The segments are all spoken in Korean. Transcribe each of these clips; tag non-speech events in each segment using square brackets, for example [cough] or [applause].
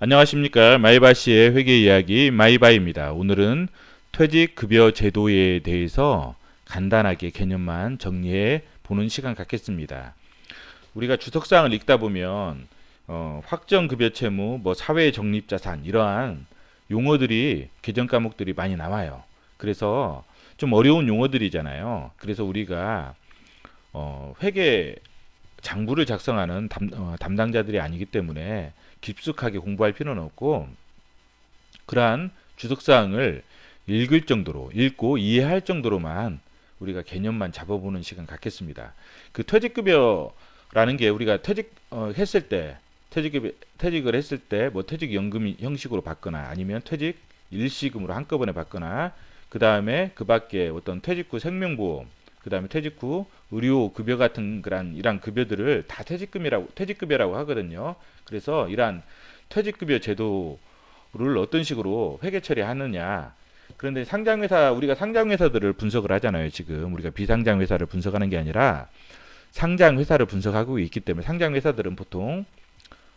안녕하십니까 마이바시의 회계 이야기 마이바입니다. 오늘은 퇴직급여 제도에 대해서 간단하게 개념만 정리해 보는 시간 갖겠습니다. 우리가 주석사항을 읽다 보면 어, 확정급여 채무, 뭐 사회 적립자산 이러한 용어들이 개정 과목들이 많이 나와요. 그래서 좀 어려운 용어들이잖아요. 그래서 우리가 어, 회계 장부를 작성하는 담, 어, 담당자들이 아니기 때문에 깊숙하게 공부할 필요는 없고 그러한 주석사항을 읽을 정도로 읽고 이해할 정도로만 우리가 개념만 잡아보는 시간 갖겠습니다. 그 퇴직급여라는 게 우리가 퇴직 어, 했을 때 퇴직 퇴직을 했을 때 뭐 퇴직연금 형식으로 받거나 아니면 퇴직 일시금으로 한꺼번에 받거나 그 다음에 그 밖에 어떤 퇴직 후 생명보험 그 다음에 퇴직 후 의료 급여 같은 그런 이런 급여들을 다 퇴직금이라고 퇴직급여라고 하거든요. 그래서 이러한 퇴직급여 제도를 어떤 식으로 회계 처리하느냐. 그런데 상장회사 우리가 상장회사들을 분석을 하잖아요. 지금 우리가 비상장회사를 분석하는 게 아니라 상장회사를 분석하고 있기 때문에 상장회사들은 보통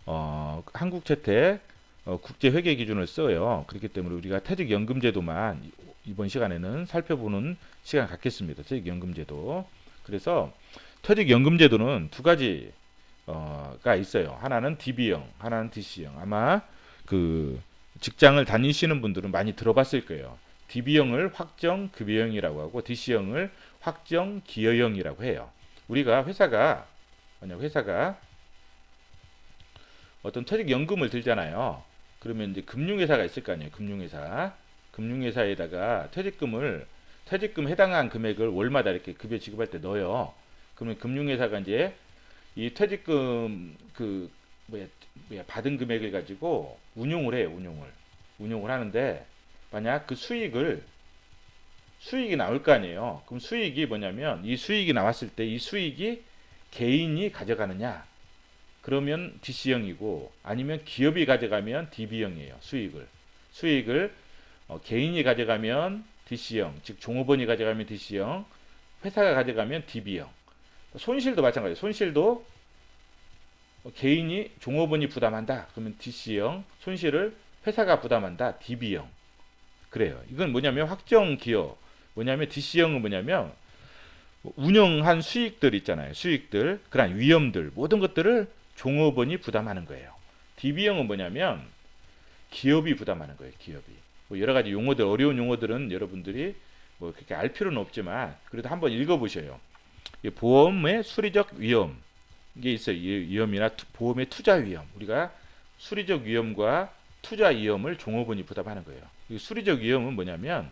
어, 한국채택 어, 국제 회계 기준을 써요. 그렇기 때문에 우리가 퇴직연금제도만 이번 시간에는 살펴보는 시간 갖겠습니다. 퇴직연금제도. 그래서 퇴직연금제도는 두 가지 어가 있어요. 하나는 DB형, 하나는 DC형. 아마 그 직장을 다니시는 분들은 많이 들어봤을 거예요. DB형을 확정 급여형이라고 하고 DC형을 확정 기여형이라고 해요. 우리가 회사가 만약 회사가 어떤 퇴직연금을 들잖아요. 그러면 이제 금융회사가 있을 거 아니에요. 금융회사. 금융회사에다가 퇴직금을 퇴직금 해당한 금액을 월마다 이렇게 급여 지급할 때 넣어요. 그러면 금융회사가 이제 이 퇴직금 그 뭐야, 뭐야 받은 금액을 가지고 운용을 해요. 운용을 운용을 하는데 만약 그 수익을 수익이 나올 거 아니에요. 그럼 수익이 뭐냐면 이 수익이 나왔을 때 이 수익이 개인이 가져가느냐 그러면 DC형이고 아니면 기업이 가져가면 DB형이에요. 수익을 수익을 어, 개인이 가져가면 DC형, 즉 종업원이 가져가면 DC형, 회사가 가져가면 DB형. 손실도 마찬가지예요. 손실도 개인이 종업원이 부담한다. 그러면 DC형, 손실을 회사가 부담한다. DB형. 그래요. 이건 뭐냐면 확정 기업. 뭐냐면 DC형은 뭐냐면 운영한 수익들 있잖아요. 수익들, 그런 위험들, 모든 것들을 종업원이 부담하는 거예요. DB형은 뭐냐면 기업이 부담하는 거예요. 기업이. 뭐 여러 가지 용어들 어려운 용어들은 여러분들이 뭐 그렇게 알 필요는 없지만 그래도 한번 읽어보셔요. 보험의 수리적 위험 이게 있어요. 위험이나 투, 보험의 투자 위험 우리가 수리적 위험과 투자 위험을 종업원이 부담하는 거예요. 이 수리적 위험은 뭐냐면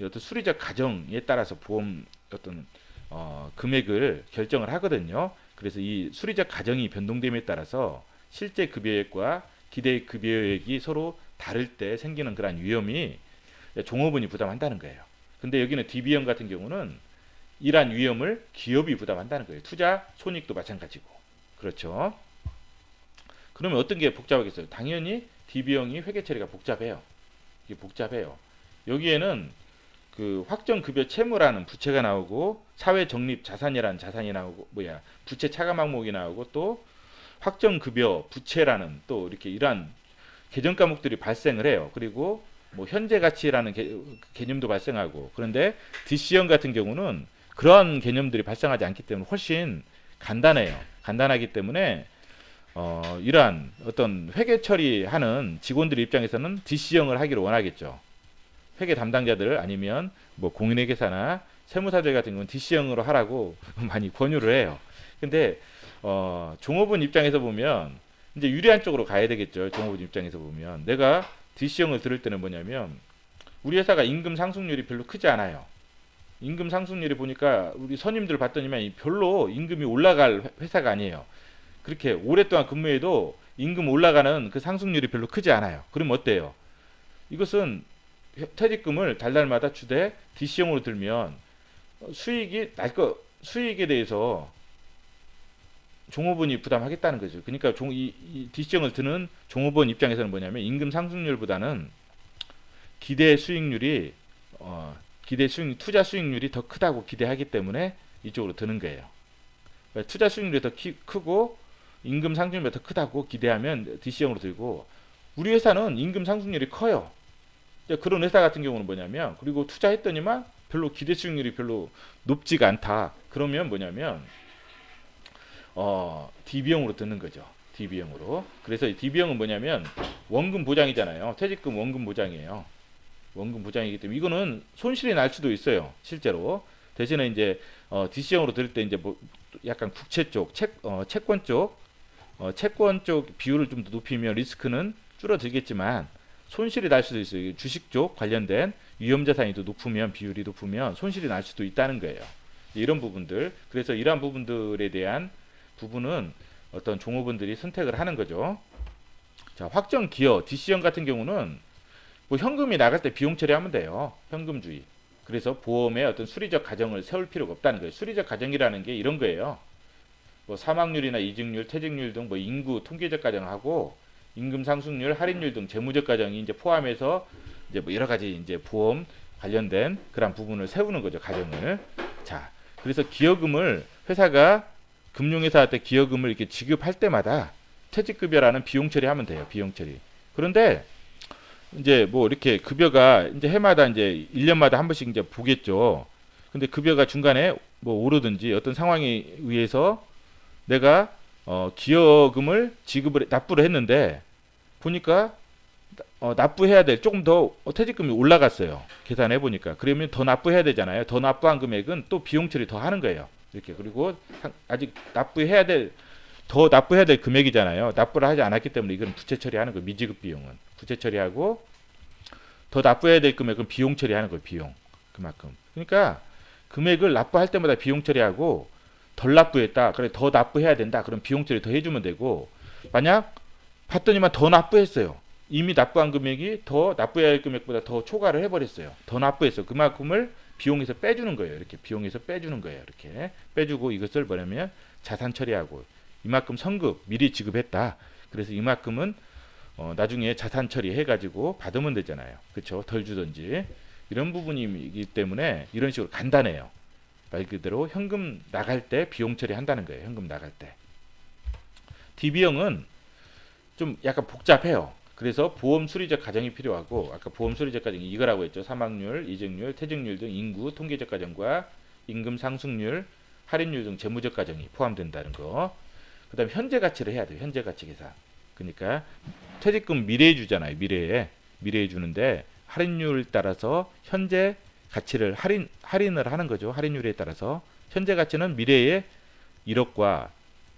어떤 수리적 가정에 따라서 보험 어떤 어, 금액을 결정을 하거든요. 그래서 이 수리적 가정이 변동됨에 따라서 실제 급여액과 기대 급여액이 서로 다를 때 생기는 그런 위험이 종업원이 부담한다는 거예요. 근데 여기는 DB형 같은 경우는 이러한 위험을 기업이 부담한다는 거예요. 투자 손익도 마찬가지고. 그렇죠. 그러면 어떤 게 복잡하겠어요? 당연히 DB형이 회계 처리가 복잡해요. 이게 복잡해요. 여기에는 그 확정 급여 채무라는 부채가 나오고 사회 적립 자산이라는 자산이 나오고 뭐야 부채 차감 항목이 나오고 또 확정 급여 부채라는 또 이렇게 이러한 개정 과목들이 발생을 해요. 그리고 뭐 현재 가치라는 개, 개념도 발생하고 그런데 DC형 같은 경우는 그런 개념들이 발생하지 않기 때문에 훨씬 간단해요. 간단하기 때문에 어, 이러한 어떤 회계 처리하는 직원들 입장에서는 DC형을 하기를 원하겠죠. 회계 담당자들 아니면 뭐 공인회계사나 세무사들 같은 경우는 DC형으로 하라고 [laughs] 많이 권유를 해요. 근데 어, 종업원 입장에서 보면 이제 유리한 쪽으로 가야 되겠죠. 종업원 입장에서 보면 내가 DC형을 들을 때는 뭐냐면 우리 회사가 임금 상승률이 별로 크지 않아요. 임금 상승률이 보니까 우리 선임들 봤더니만 별로 임금이 올라갈 회사가 아니에요. 그렇게 오랫동안 근무해도 임금 올라가는 그 상승률이 별로 크지 않아요. 그럼 어때요? 이것은 퇴직금을 달달마다 주되 DC형으로 들면 수익이 날 거 수익에 대해서 종업원이 부담하겠다는 거죠. 그러니까 종, 이, 이 DC형을 드는 종업원 입장에서는 뭐냐면 임금 상승률보다는 기대 수익률이 어, 기대 수익 투자 수익률이 더 크다고 기대하기 때문에 이쪽으로 드는 거예요. 그러니까 투자 수익률이 더 키, 크고 임금 상승률이 더 크다고 기대하면 DC형으로 들고 우리 회사는 임금 상승률이 커요. 그런 회사 같은 경우는 뭐냐면 그리고 투자했더니만 별로 기대 수익률이 별로 높지가 않다. 그러면 뭐냐면 어 DB형으로 듣는 거죠. DB형으로. 그래서 이 DB형은 뭐냐면 원금 보장이잖아요. 퇴직금 원금 보장이에요. 원금 보장이기 때문에 이거는 손실이 날 수도 있어요. 실제로. 대신에 이제 어, DC형으로 들을 때 이제 뭐 약간 국채 쪽, 채, 어, 채권 쪽, 어, 채권 쪽 비율을 좀 더 높이면 리스크는 줄어들겠지만 손실이 날 수도 있어요. 주식 쪽 관련된 위험 자산이 더 높으면 비율이 높으면 손실이 날 수도 있다는 거예요. 이런 부분들. 그래서 이러한 부분들에 대한 부분은 어떤 종업원들이 선택을 하는 거죠. 자, 확정 기여 DC형 같은 경우는 뭐 현금이 나갈 때 비용 처리하면 돼요. 현금 주의. 그래서 보험의 어떤 수리적 가정을 세울 필요가 없다는 거예요. 수리적 가정이라는 게 이런 거예요. 뭐 사망률이나 이직률, 퇴직률 등 뭐 인구 통계적 가정하고 임금 상승률, 할인율 등 재무적 가정이 이제 포함해서 이제 뭐 여러 가지 이제 보험 관련된 그런 부분을 세우는 거죠. 가정을. 자, 그래서 기여금을 회사가 금융회사한테 기여금을 이렇게 지급할 때마다 퇴직급여라는 비용 처리하면 돼요. 비용 처리. 그런데 이제 뭐 이렇게 급여가 이제 해마다 이제 1년마다 한 번씩 이제 보겠죠. 근데 급여가 중간에 뭐 오르든지 어떤 상황에 의해서 내가 어 기여금을 지급을 납부를 했는데 보니까 어 납부해야 될 조금 더 퇴직금이 올라갔어요. 계산해 보니까 그러면 더 납부해야 되잖아요. 더 납부한 금액은 또 비용 처리 더 하는 거예요. 이렇게 그리고 아직 납부해야 될 더 납부해야 될 금액이잖아요. 납부를 하지 않았기 때문에 이건 부채 처리하는 거예요. 미지급 비용은 부채 처리하고 더 납부해야 될 금액은 비용 처리하는 거예요. 비용 그만큼. 그러니까 금액을 납부할 때마다 비용 처리하고 덜 납부했다. 그래 더 납부해야 된다. 그럼 비용 처리 더 해주면 되고 만약 봤더니만 더 납부했어요. 이미 납부한 금액이 더 납부해야 할 금액보다 더 초과를 해버렸어요. 더 납부했어. 그만큼을 비용에서 빼주는 거예요. 이렇게 비용에서 빼주는 거예요. 이렇게 빼주고 이것을 뭐냐면 자산 처리하고 이만큼 성급 미리 지급했다. 그래서 이만큼은 어, 나중에 자산 처리해가지고 받으면 되잖아요. 그렇죠? 덜 주든지 이런 부분이기 때문에 이런 식으로 간단해요. 말 그대로 현금 나갈 때 비용 처리한다는 거예요. 현금 나갈 때. DB형은 좀 약간 복잡해요. 그래서 보험 수리적 가정이 필요하고 아까 보험 수리적 가정이 이거라고 했죠. 사망률, 이직률, 퇴직률 등 인구 통계적 가정과 임금 상승률, 할인율 등 재무적 가정이 포함된다는 거. 그다음 에 현재 가치를 해야 돼요. 현재 가치 계산. 그러니까 퇴직금 미래에 주잖아요. 미래에 미래에 주는데 할인율 따라서 현재 가치를 할인 할인을 하는 거죠. 할인율에 따라서 현재 가치는 미래의 1억과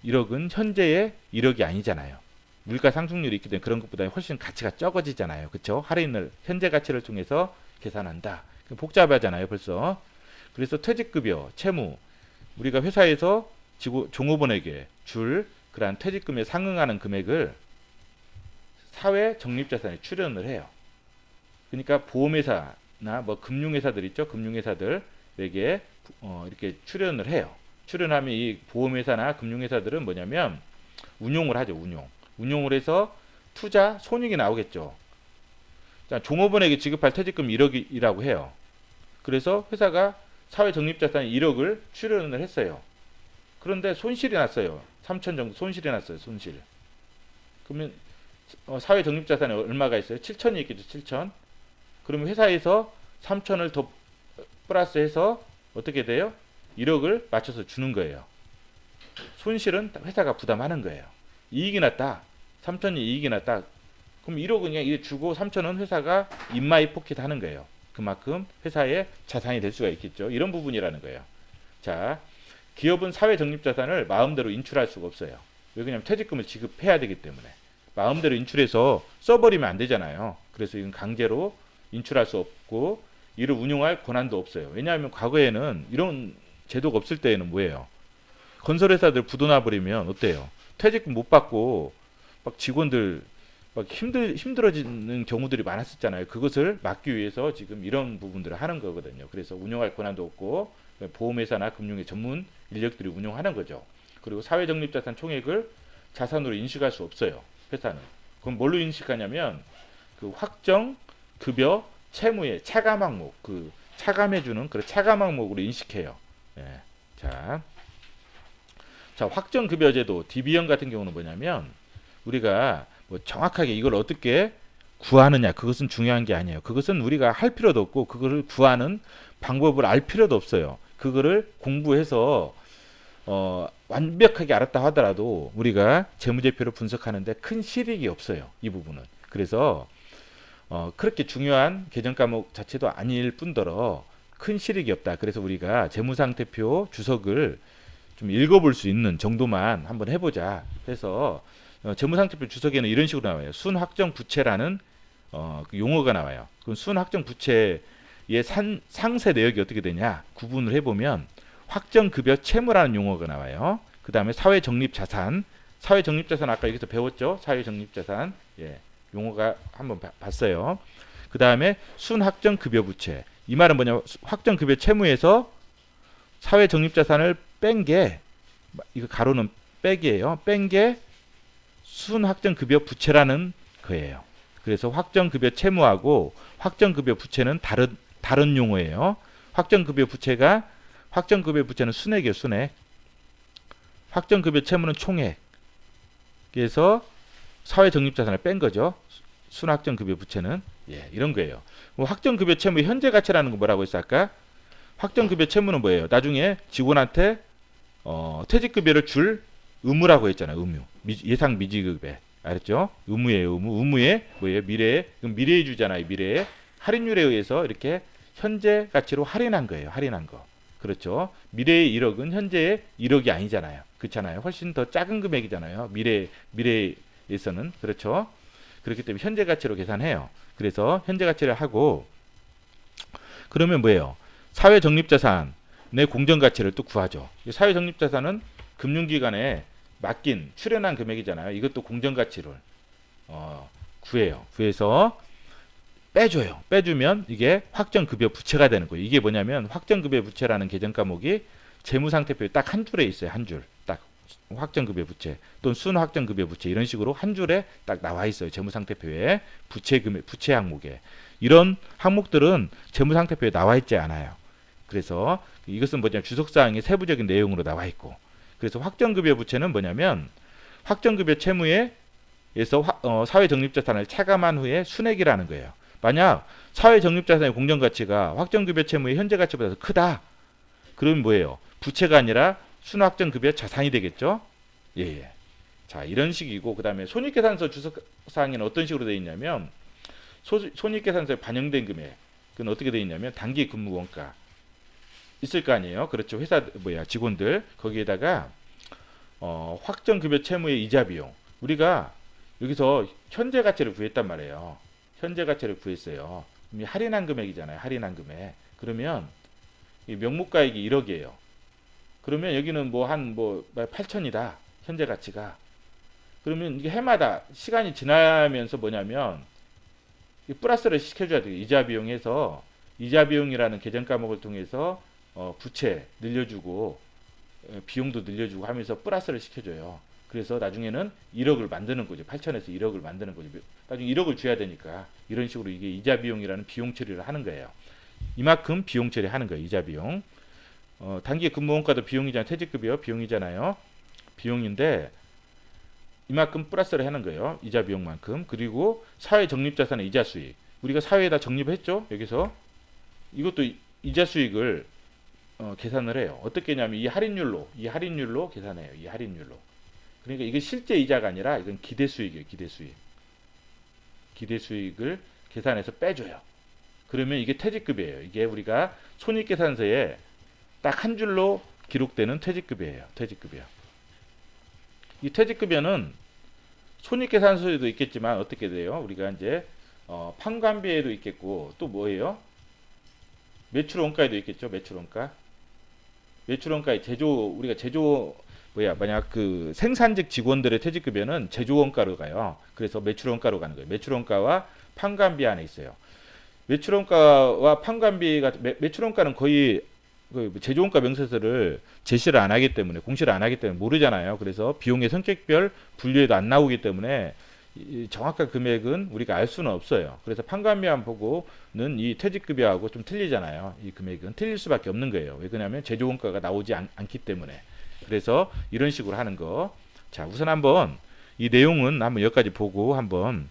1억은 현재의 1억이 아니잖아요. 물가 상승률이 있기 때문에 그런 것보다 훨씬 가치가 적어지잖아요. 그렇죠? 할인을 현재 가치를 통해서 계산한다. 복잡하잖아요, 벌써. 그래서 퇴직급여, 채무 우리가 회사에서 지구 종업원에게 줄 그러한 퇴직금에 상응하는 금액을 사회 적립자산에 출연을 해요. 그러니까 보험회사나 뭐 금융회사들 있죠, 금융회사들 에게 어, 이렇게 출연을 해요. 출연하면 이 보험회사나 금융회사들은 뭐냐면 운용을 하죠, 운용. 운용을 해서 투자 손익이 나오겠죠. 자, 종업원에게 지급할 퇴직금 1억이라고 해요. 그래서 회사가 사회 적립자산 1억을 출연을 했어요. 그런데 손실이 났어요. 3천 정도 손실이 났어요. 손실. 그러면 어, 사회 적립자산에 얼마가 있어요? 7천이 있겠죠. 7천. 그러면 회사에서 3천을 더 플러스해서 어떻게 돼요? 1억을 맞춰서 주는 거예요. 손실은 회사가 부담하는 거예요. 이익이 났다. 3천이 이익이 났다. 그럼 1억은 그냥 이게 주고 3천은 회사가 인마이 포켓 하는 거예요. 그만큼 회사의 자산이 될 수가 있겠죠. 이런 부분이라는 거예요. 자, 기업은 사회 적립 자산을 마음대로 인출할 수가 없어요. 왜 그러냐면 퇴직금을 지급해야 되기 때문에 마음대로 인출해서 써버리면 안 되잖아요. 그래서 이건 강제로 인출할 수 없고 이를 운용할 권한도 없어요. 왜냐하면 과거에는 이런 제도가 없을 때에는 뭐예요? 건설회사들 부도나 버리면 어때요? 퇴직금 못 받고 막 직원들 막 힘들 힘들어지는 경우들이 많았었잖아요. 그것을 막기 위해서 지금 이런 부분들을 하는 거거든요. 그래서 운영할 권한도 없고 보험회사나 금융의 전문 인력들이 운영하는 거죠. 그리고 사회적립자산 총액을 자산으로 인식할 수 없어요. 회사는. 그럼 뭘로 인식하냐면 그 확정 급여 채무의 차감 항목 그 차감해주는 그 차감 항목으로 인식해요. 예. 자, 자 확정 급여제도 DB형 같은 경우는 뭐냐면 우리가 뭐뭐 정확하게 이걸 어떻게 구하느냐 그것은 중요한 게 아니에요. 그것은 우리가 할 필요도 없고 그거를 구하는 방법을 알 필요도 없어요. 그거를 공부해서 어, 완벽하게 알았다 하더라도 우리가 재무제표를 분석하는데 큰 실익이 없어요. 이 부분은. 그래서 어, 그렇게 중요한 개정 과목 자체도 아닐 뿐더러 큰 실익이 없다. 그래서 우리가 재무상태표 주석을 좀 읽어볼 수 있는 정도만 한번 해보자 해서 어, 재무상태표 주석에는 이런 식으로 나와요. 순확정 부채라는 어, 그 용어가 나와요. 그 순확정 부채의 산, 상세 내역이 어떻게 되냐 구분을 해보면 확정급여 채무라는 용어가 나와요. 그 다음에 사회적립자산, 사회적립자산 아까 여기서 배웠죠? 사회적립자산, 예, 용어가 한번 봐- 봤어요. 그 다음에 순확정 급여 부채. 이 말은 뭐냐? 확정 급여 채무에서 사회 적립 자산을 뺀 게 이거 가로는 빼기예요. 뺀 게 순확정 급여 부채라는 거예요. 그래서 확정 급여 채무하고 확정 급여 부채는 다른 다른 용어예요. 확정 급여 부채가 확정 급여 부채는 순액이에요, 순액. 확정 급여 채무는 총액. 그래서 사회 적립 자산을 뺀 거죠. 순확정급여 부채는 예, 이런 거예요. 뭐 확정급여 채무 의 현재 가치라는 거 뭐라고 했어 아까? 확정급여 채무는 뭐예요? 나중에 직원한테 어, 퇴직 급여를 줄 의무라고 했잖아요. 의무. 미- 예상 미지급에. 알았죠? 의무예요, 의무. 의무에 뭐예요? 미래에 그럼 미래에 주잖아요. 미래에 할인율에 의해서 이렇게 현재 가치로 할인한 거예요. 할인한 거. 그렇죠. 미래의 1억은 현재의 1억이 아니잖아요. 그렇잖아요. 훨씬 더 작은 금액이잖아요. 미래 미래 에서는 그렇죠. 그렇기 때문에 현재 가치로 계산해요. 그래서 현재 가치를 하고 그러면 뭐예요? 사회 적립 자산의 공정 가치를 또 구하죠. 이 사회 적립 자산은 금융 기관에 맡긴 출연한 금액이잖아요. 이것도 공정 가치를 어, 구해요. 구해서 빼줘요. 빼주면 이게 확정급여 부채가 되는 거예요. 이게 뭐냐면 확정급여 부채라는 개정 과목이 재무상태표에 딱 한 줄에 있어요. 한 줄. 딱 확정급여 부채 또는 순확정급여 부채 이런 식으로 한 줄에 딱 나와 있어요. 재무상태표에 부채 금액 부채 항목에 이런 항목들은 재무상태표에 나와 있지 않아요. 그래서 이것은 뭐냐면 주석사항의 세부적인 내용으로 나와 있고 그래서 확정급여 부채는 뭐냐면 확정급여 채무에 에서 화- 어, 사회적립자산을 차감한 후에 순액이라는 거예요. 만약 사회적립자산의 공정가치가 확정급여 채무의 현재 가치보다 더 크다. 그러면 뭐예요? 부채가 아니라 순확정급여 자산이 되겠죠? 예, 예. 자, 이런 식이고 그다음에 손익계산서 주석 사항에는 어떤 식으로 되어 있냐면 소, 손익계산서에 반영된 금액 그건 어떻게 되어 있냐면 단기 근무 원가 있을 거 아니에요. 그렇죠. 회사 뭐야 직원들 거기에다가 어, 확정 급여 채무의 이자 비용 우리가 여기서 현재 가치를 구했단 말이에요. 현재 가치를 구했어요. 할인한 금액이잖아요. 할인한 금액. 그러면 이 명목가액이 1억이에요. 그러면 여기는 뭐한뭐 8천이다. 현재 가치가. 그러면 이게 해마다 시간이 지나면서 뭐냐면 이 플러스를 시켜줘야 돼요. 이자 비용에서 이자 비용이라는 계정 과목을 통해서 어, 부채 늘려주고 어, 비용도 늘려주고 하면서 플러스를 시켜줘요. 그래서 나중에는 1억을 만드는 거죠. 8천에서 1억을 만드는 거죠. 나중에 1억을 줘야 되니까 이런 식으로 이게 이자 비용이라는 비용 처리를 하는 거예요. 이만큼 비용 처리하는 거예요. 이자 비용. 어, 단기 근무 원가도 비용이잖아요. 퇴직급여 비용이잖아요. 비용인데 이만큼 플러스를 하는 거예요. 이자 비용만큼. 그리고 사회 적립 자산의 이자 수익. 우리가 사회에다 적립했죠. 여기서 이것도 이- 이자 수익을 어, 계산을 해요. 어떻게 하냐면 이 할인율로 이 할인율로 계산해요. 이 할인율로. 그러니까 이게 실제 이자가 아니라 이건 기대 수익이에요. 기대 수익. 기대 수익을 계산해서 빼줘요. 그러면 이게 퇴직급이에요. 이게 우리가 손익계산서에 딱 한 줄로 기록되는 퇴직급이에요. 퇴직급여. 이 퇴직급여는 손익계산서에도 있겠지만 어떻게 돼요? 우리가 이제 어, 판관비에도 있겠고 또 뭐예요? 매출원가에도 있겠죠. 매출원가. 매출원가에 제조 우리가 제조 뭐야 만약 그 생산직 직원들의 퇴직급여는 제조원가로 가요. 그래서 매출원가로 가는 거예요. 매출원가와 판관비 안에 있어요. 매출원가와 판관비가 매, 매출원가는 거의 그 제조원가 명세서를 제시를 안 하기 때문에 공시를 안 하기 때문에 모르잖아요. 그래서 비용의 성격별 분류에도 안 나오기 때문에 이 정확한 금액은 우리가 알 수는 없어요. 그래서 판관비만 보고는 이 퇴직급여하고 좀 틀리잖아요. 이 금액은 틀릴 수밖에 없는 거예요. 왜 그러냐면 제조원가가 나오지 않, 않기 때문에. 그래서 이런 식으로 하는 거. 자, 우선 한번 이 내용은 한번 여기까지 보고 한번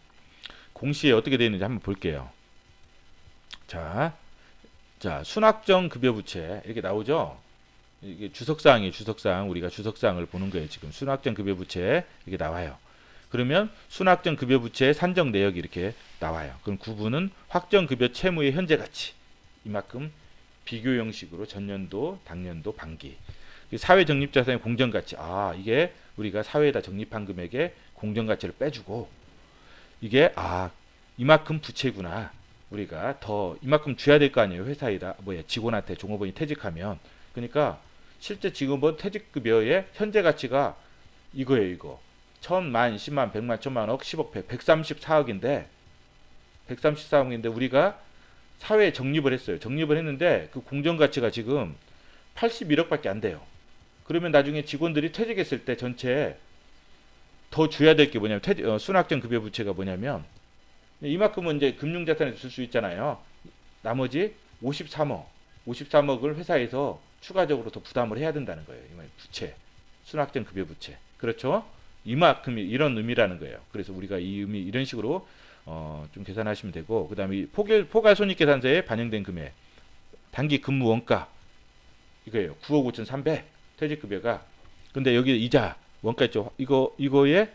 공시에 어떻게 되어 있는지 한번 볼게요. 자, 자 순학정 급여 부채 이렇게 나오죠. 이게 주석사항이에요. 주석사항 우리가 주석사항을 보는 거예요. 지금 순학정 급여 부채 이게 나와요. 그러면 순학정 급여 부채의 산정 내역이 이렇게 나와요. 그럼 구분은 확정 급여 채무의 현재 가치 이만큼 비교 형식으로 전년도, 당년도, 반기. 사회 적립 자산의 공정 가치. 아, 이게 우리가 사회에다 적립한 금액의 공정 가치를 빼주고 이게 아, 이만큼 부채구나. 우리가 더 이만큼 줘야 될 거 아니에요. 회사에다 뭐야 직원한테 종업원이 퇴직하면 그러니까 실제 직원은 퇴직급여의 현재 가치가 이거예요. 이거 천만, 십만, 백만, 천만, 억, 십억, 백, 134억인데 134억인데 우리가 사회에 적립을 했어요. 적립을 했는데 그 공정 가치가 지금 81억밖에 안 돼요. 그러면 나중에 직원들이 퇴직했을 때 전체 더 줘야 될 게 뭐냐면 퇴직, 어, 순학정 급여 부채가 뭐냐면 이만큼은 이제 금융자산에서 줄수 있잖아요. 나머지 53억, 53억을 회사에서 추가적으로 더 부담을 해야 된다는 거예요. 이 부채, 순학정 급여 부채. 그렇죠? 이만큼이 이런 의미라는 거예요. 그래서 우리가 이 의미 이런 식으로 어, 좀 계산하시면 되고 그다음에 포괄 포괄 손익 계산서에 반영된 금액, 단기 근무 원가 이거예요. 9억 5,300 퇴직 급여가. 근데 여기 이자 원가 있죠. 이거 이거에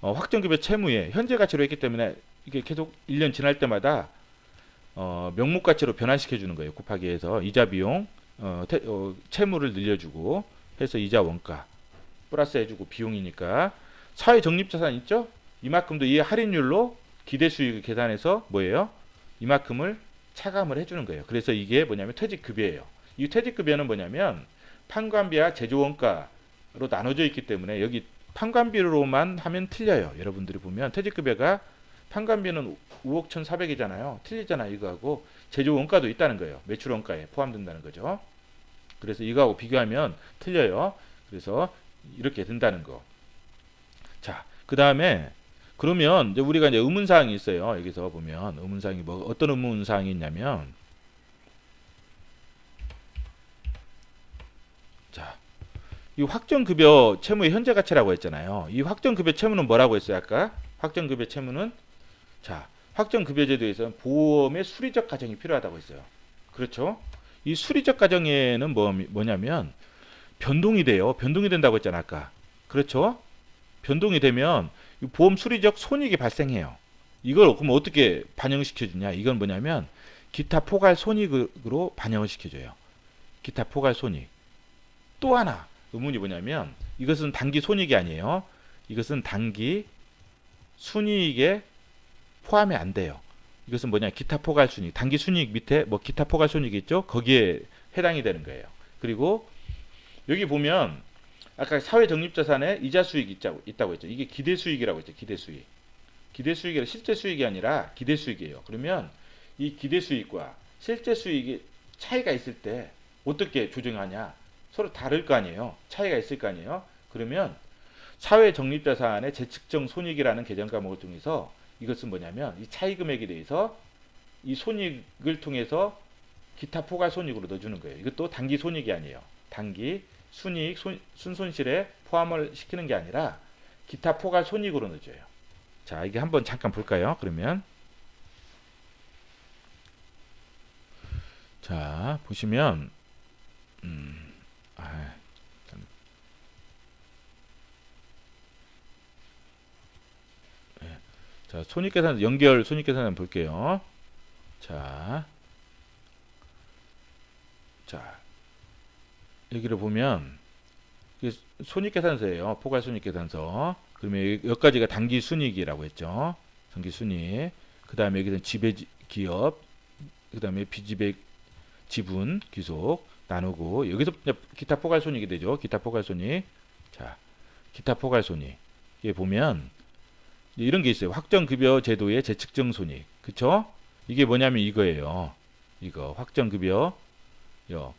어, 확정급여 채무에 현재 가치로 했기 때문에 이게 계속 1년 지날 때마다 어, 명목 가치로 변환시켜 주는 거예요. 곱하기 해서 이자 비용 어, 태, 어, 채무를 늘려주고 해서 이자 원가 플러스 해주고 비용이니까 사회 적립 자산 있죠? 이만큼도 이 할인율로 기대 수익을 계산해서 뭐예요? 이만큼을 차감을 해주는 거예요. 그래서 이게 뭐냐면 퇴직급여예요. 이 퇴직급여는 뭐냐면 판관비와 제조원가로 나눠져 있기 때문에 여기 판관비로만 하면 틀려요. 여러분들이 보면 퇴직급여가 판관비는 5억 1,400이잖아요. 틀리잖아요. 이거하고 제조 원가도 있다는 거예요. 매출 원가에 포함된다는 거죠. 그래서 이거하고 비교하면 틀려요. 그래서 이렇게 된다는 거. 자, 그 다음에 그러면 이제 우리가 이제 의문 사항이 있어요. 여기서 보면 의문 사항이 뭐 어떤 의문 사항이 있냐면 자, 이 확정 급여 채무의 현재 가치라고 했잖아요. 이 확정 급여 채무는 뭐라고 했어요? 아까 확정 급여 채무는 자, 확정 급여제도에서는 보험의 수리적 과정이 필요하다고 했어요. 그렇죠? 이 수리적 과정에는 뭐, 뭐냐면 변동이 돼요. 변동이 된다고 했잖아 아까. 그렇죠? 변동이 되면 보험 수리적 손익이 발생해요. 이걸 그럼 어떻게 반영시켜 주냐? 이건 뭐냐면 기타 포괄 손익으로 반영을 시켜줘요. 기타 포괄 손익. 또 하나 의문이 뭐냐면 이것은 단기 손익이 아니에요. 이것은 단기 순이익에 포함이 안 돼요. 이것은 뭐냐? 기타 포괄 순이익 단기 순이익 밑에 뭐 기타 포괄 순이익 있죠? 거기에 해당이 되는 거예요. 그리고 여기 보면 아까 사회 적립 자산에 이자 수익이 있다고, 있다고 했죠. 이게 기대 수익이라고 했죠 기대 수익. 기대 수익이 실제 수익이 아니라 기대 수익이에요. 그러면 이 기대 수익과 실제 수익이 차이가 있을 때 어떻게 조정하냐? 서로 다를 거 아니에요. 차이가 있을 거 아니에요. 그러면 사회 적립 자산의 재측정 손익이라는 개정 과목을 통해서 이것은 뭐냐면 이 차이 금액에 대해서 이 손익을 통해서 기타 포괄 손익으로 넣어주는 거예요. 이것도 단기 손익이 아니에요. 단기 순이익 손, 순손실에 포함을 시키는 게 아니라 기타 포괄 손익으로 넣어줘요. 자, 이게 한번 잠깐 볼까요? 그러면 자 보시면 음, 아, 자, 손익계산 연결 손익계산 한번 볼게요. 자, 자 여기를 보면 손익계산서예요. 포괄 손익계산서. 그러면 여기까지가 단기 순이익이라고 했죠. 단기 순이익. 그 다음에 여기는 지배 기업, 그 다음에 비지배 지분 귀속 나누고 여기서 기타 포괄 손익이 되죠. 기타 포괄 손익. 자, 기타 포괄 손익. 이게 보면 이런 게 있어요. 확정급여 제도의 재측정 손익. 그쵸? 이게 뭐냐면 이거예요. 이거 확정급여 요.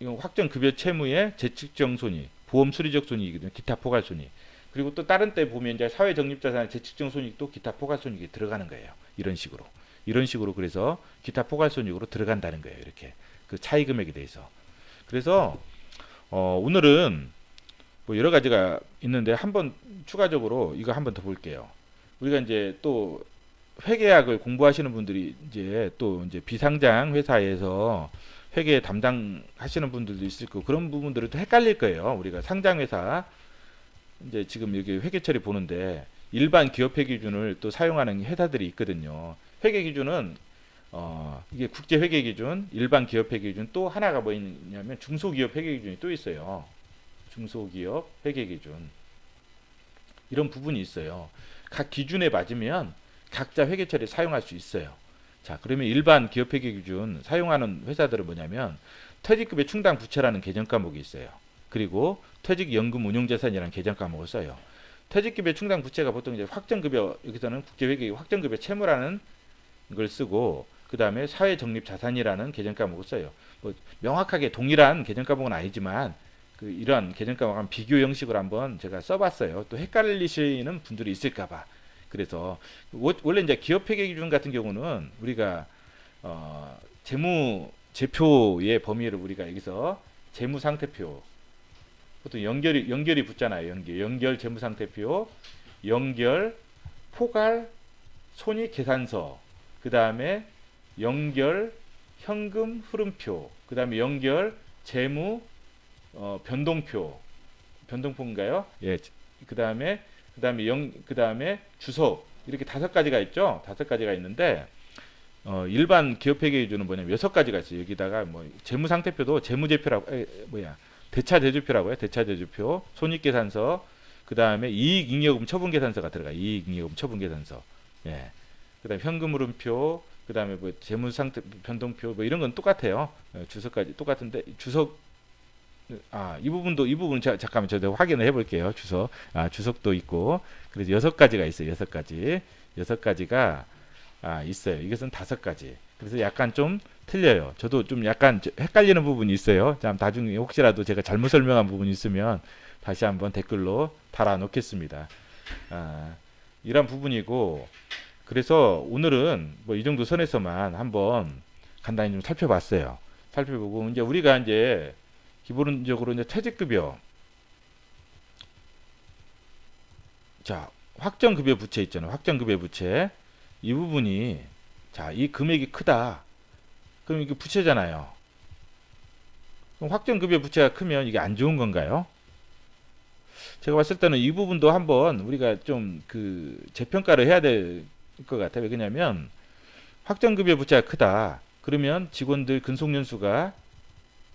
이건 확정급여 채무의 재측정 손익, 보험 수리적 손익이거든요. 기타 포괄 손익. 그리고 또 다른 때 보면 이제 사회 적립 자산의 재측정 손익도 기타 포괄 손익이 들어가는 거예요. 이런 식으로. 이런 식으로 그래서 기타 포괄 손익으로 들어간다는 거예요. 이렇게 그 차이 금액에 대해서. 그래서 어, 오늘은 뭐 여러 가지가 있는데 한번 추가적으로 이거 한번 더 볼게요. 우리가 이제 또 회계학을 공부하시는 분들이 이제 또 이제 비상장 회사에서 회계 담당하시는 분들도 있을 거고 그런 부분들은 또 헷갈릴 거예요. 우리가 상장 회사 이제 지금 여기 회계 처리 보는데 일반 기업 회계 기준을 또 사용하는 회사들이 있거든요. 회계 기준은 어 이게 국제 회계 기준, 일반 기업 회계 기준 또 하나가 뭐 있냐면 중소기업 회계 기준이 또 있어요. 중소기업 회계 기준 이런 부분이 있어요. 각 기준에 맞으면 각자 회계 처리 사용할 수 있어요. 자, 그러면 일반 기업 회계 기준 사용하는 회사들은 뭐냐면 퇴직급여 충당 부채라는 개정 과목이 있어요. 그리고 퇴직연금 운용자산이라는 개정 과목을 써요. 퇴직급여 충당 부채가 보통 이제 확정급여 여기서는 국제회계 확정급여 채무라는 걸 쓰고 그 다음에 사회적립자산이라는 개정 과목을 써요. 뭐 명확하게 동일한 개정 과목은 아니지만 그 개정 과목은 비교 형식으로 한번 제가 써봤어요. 또 헷갈리시는 분들이 있을까봐. 그래서 워- 원래 이제 기업 회계 기준 같은 경우는 우리가 어, 재무 제표의 범위를 우리가 여기서 재무 상태표 보통 연결이 연결이 붙잖아요. 연결 연결 재무 상태표, 연결 포괄 손익 계산서, 그 다음에 연결 현금 흐름표, 그 다음에 연결 재무 어, 변동표, 변동표인가요? 예. 그 다음에 그 다음에 영, 그 다음에 주소 이렇게 다섯 가지가 있죠. 다섯 가지가 있는데 어, 일반 기업 회계 기준은 뭐냐면 여섯 가지가 있어요. 여기다가 뭐 재무 상태표도 재무제표라고 에, 뭐야 대차 대조표라고요. 대차 대조표, 손익계산서, 그 다음에 이익잉여금 처분계산서가 들어가. 이익잉여금 처분계산서. 예. 그다음 에 현금 흐름표, 그 다음에 뭐 재무 상태 변동표 뭐 이런 건 똑같아요. 어, 주소까지 똑같은데 주소 아, 이 부분도 이 부분 자, 잠깐만 저도 확인을 해 볼게요. 주석 아, 주석도 있고 그래서 여섯 가지가 있어요. 여섯 가지 여섯 가지가 아, 있어요. 이것은 다섯 가지. 그래서 약간 좀 틀려요. 저도 좀 약간 저- 헷갈리는 부분이 있어요. 자, 나중에 혹시라도 제가 잘못 설명한 부분이 있으면 다시 한번 댓글로 달아 놓겠습니다. 아, 이런 부분이고 그래서 오늘은 뭐 이 정도 선에서만 한번 간단히 좀 살펴봤어요. 살펴보고 이제 우리가 이제 기본적으로 이제 퇴직급여 자 확정급여 부채 있잖아요. 확정급여 부채 이 부분이 자 이 금액이 크다. 그럼 이게 부채잖아요. 그럼 확정급여 부채가 크면 이게 안 좋은 건가요? 제가 봤을 때는 이 부분도 한번 우리가 좀 그 재평가를 해야 될 것 같아요. 왜냐하면 확정급여 부채가 크다. 그러면 직원들 근속연수가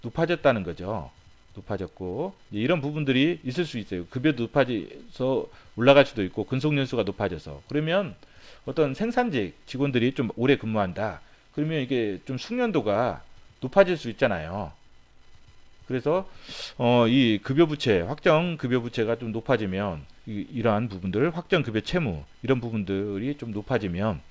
높아졌다는 거죠. 높아졌고 이런 부분들이 있을 수 있어요. 급여도 높아져서 올라갈 수도 있고 근속 연수가 높아져서 그러면 어떤 생산직 직원들이 좀 오래 근무한다. 그러면 이게 좀 숙련도가 높아질 수 있잖아요. 그래서 어, 이 급여 부채, 확정 급여 부채가 좀 높아지면 이, 이러한 부분들, 확정 급여 채무 이런 부분들이 좀 높아지면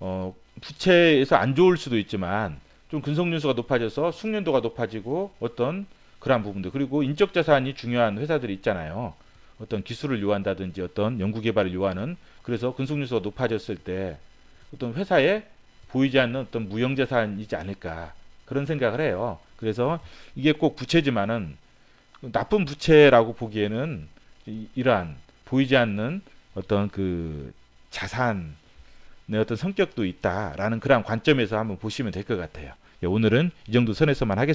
어, 부채에서 안 좋을 수도 있지만 좀 근속연수가 높아져서 숙련도가 높아지고 어떤 그러한 부분들 그리고 인적 자산이 중요한 회사들이 있잖아요. 어떤 기술을 요한다든지 어떤 연구 개발을 요하는 그래서 근속연수가 높아졌을 때 어떤 회사에 보이지 않는 어떤 무형 자산이지 않을까 그런 생각을 해요. 그래서 이게 꼭 부채지만은 나쁜 부채라고 보기에는 이, 이러한 보이지 않는 어떤 그 자산의 어떤 성격도 있다라는 그런 관점에서 한번 보시면 될 것 같아요. 예, 오늘은 이 정도 선에서만 하겠습니다.